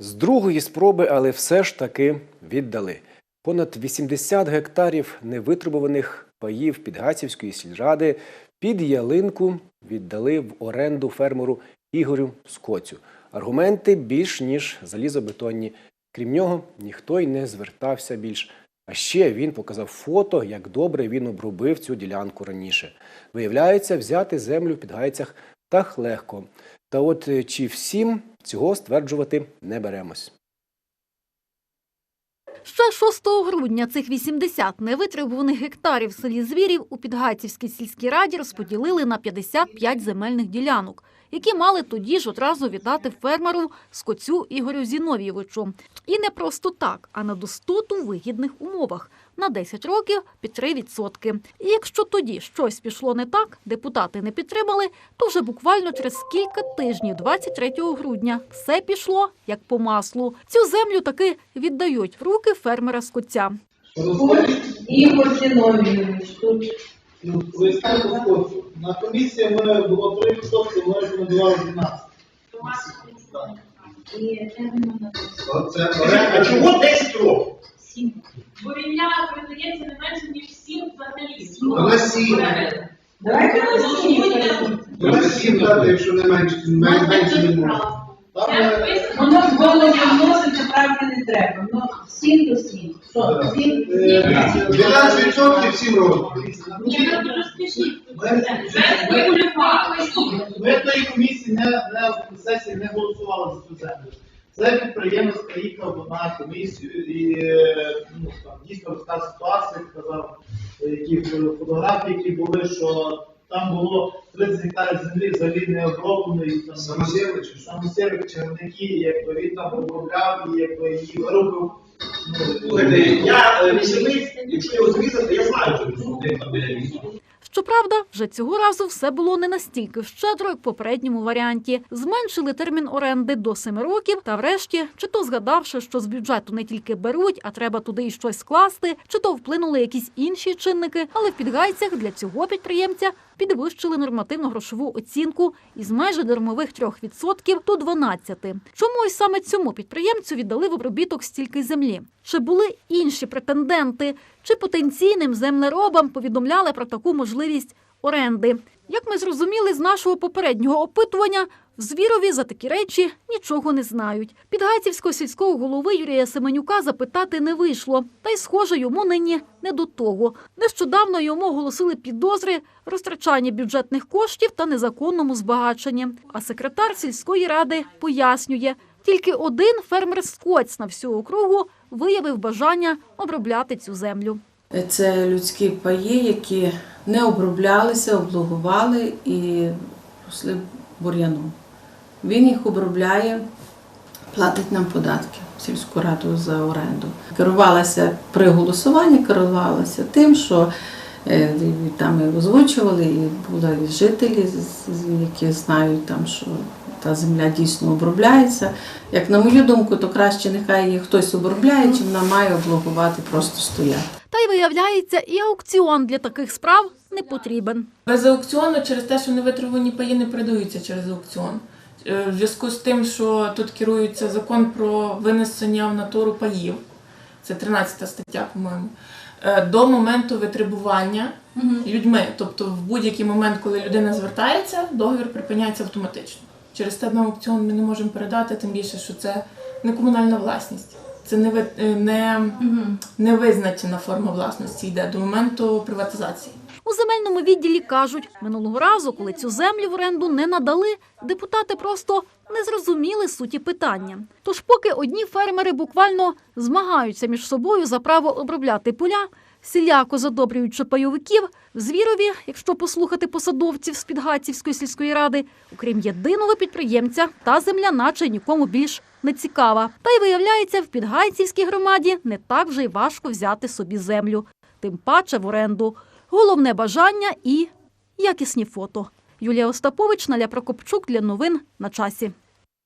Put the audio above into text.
З другої спроби, але все ж таки віддали. Понад 80 гектарів невитребуваних паїв Підгацівської сільради під ялинку віддали в оренду фермеру Ігорю Скоцю. Аргументи більш ніж залізобетонні. Крім нього, ніхто й не звертався більш. А ще він показав фото, як добре він обробив цю ділянку раніше. Виявляється, взяти землю в Підгайцях так легко. Та от е, чи всім цього стверджувати не беремось. Ще 6 грудня цих 80 невитребуваних гектарів в селі Звірів у Підгайцівській сільській раді розподілили на 55 земельних ділянок, які мали тоді ж одразу віддати фермеру Скоцю Ігорю Зіновійовичу. І не просто так, а на достоту вигідних умовах на 10 років під 3%. І якщо тоді щось пішло не так, депутати не підтримали, то вже буквально через кілька тижнів, 23 грудня, все пішло як по маслу. Цю землю таки віддають в руки фермера Скотця. Ігор Зіновійович, тут. На комісії ми було 3%, ми рекомендували 12. Це А чого 10 років? сім. Бо рівня передається не менше, ніж всім взагалі. На сім. Давайте на сім перейдемо. На 7 дати, якщо не менше, мен- менше не може. Е, Воно в голову вносити правильно не треба. Ну, сім до сім. Що, сім? Е, 12% 7 років. Ні, ну розпишіть. Ми-. Ми комісії не, не сесії не голосували за цю землю. Це підприємець приїхав на комісію і е, ну, там, дійсно розказав ситуацію, казав, е, які фотографії, які були, що там було 30 гектарів землі взагалі не обробленої. Там, Самосєви чи що? черники, якби він там обробляв і якби її виробив. Ну, я е, лісовий, якщо його зрізати, я знаю, що він там біля лісу. Щоправда, вже цього разу все було не настільки щедро, як в попередньому варіанті. Зменшили термін оренди до семи років, та врешті, чи то згадавши, що з бюджету не тільки беруть, а треба туди і щось скласти, чи то вплинули якісь інші чинники, але в підгайцях для цього підприємця підвищили нормативну грошову оцінку із майже дармових 3% до 12%. Чому й саме цьому підприємцю віддали в обробіток стільки землі? Чи були інші претенденти, чи потенційним землеробам повідомляли про таку можливість оренди? Як ми зрозуміли з нашого попереднього опитування, в Звірові за такі речі нічого не знають. Підгайцівського сільського голови Юрія Семенюка запитати не вийшло, та й схоже йому нині не до того. Нещодавно йому оголосили підозри розтрачання бюджетних коштів та незаконному збагаченні. А секретар сільської ради пояснює, тільки один фермер Скоць на всю округу виявив бажання обробляти цю землю. Це людські паї, які не оброблялися, облугували і росли бур'яном. Він їх обробляє, платить нам податки в сільську раду за оренду. Керувалася при голосуванні, керувалася тим, що е, там і озвучували, і були жителі, які знають, там, що та земля дійсно обробляється. Як на мою думку, то краще нехай її хтось обробляє, чим вона має облугувати, просто стояти. Та й виявляється, і аукціон для таких справ не потрібен. Без аукціону через те, що невитребувані паї не передаються через аукціон. Е, В зв'язку з тим, що тут керується закон про винесення в натуру паїв, це 13 стаття, по-моєму, е, до моменту витребування людьми. Тобто в будь-який момент, коли людина звертається, договір припиняється автоматично. Через те на аукціон ми не можемо передати, тим більше, що це не комунальна власність. Це не, е, не, не визначена форма власності йде до моменту приватизації. У земельному відділі кажуть, минулого разу, коли цю землю в оренду не надали, депутати просто не зрозуміли суті питання. Тож, поки одні фермери буквально змагаються між собою за право обробляти поля, сіляко задобрюючи пайовиків, в Звірові, якщо послухати посадовців з Підгатцівської сільської ради, окрім єдиного підприємця, та земля наче нікому більш не цікава. Та й виявляється, в Підгайцівській громаді не так вже й важко взяти собі землю, тим паче в оренду. Головне бажання і якісні фото. Юлія Остапович, Наля Прокопчук для новин на часі.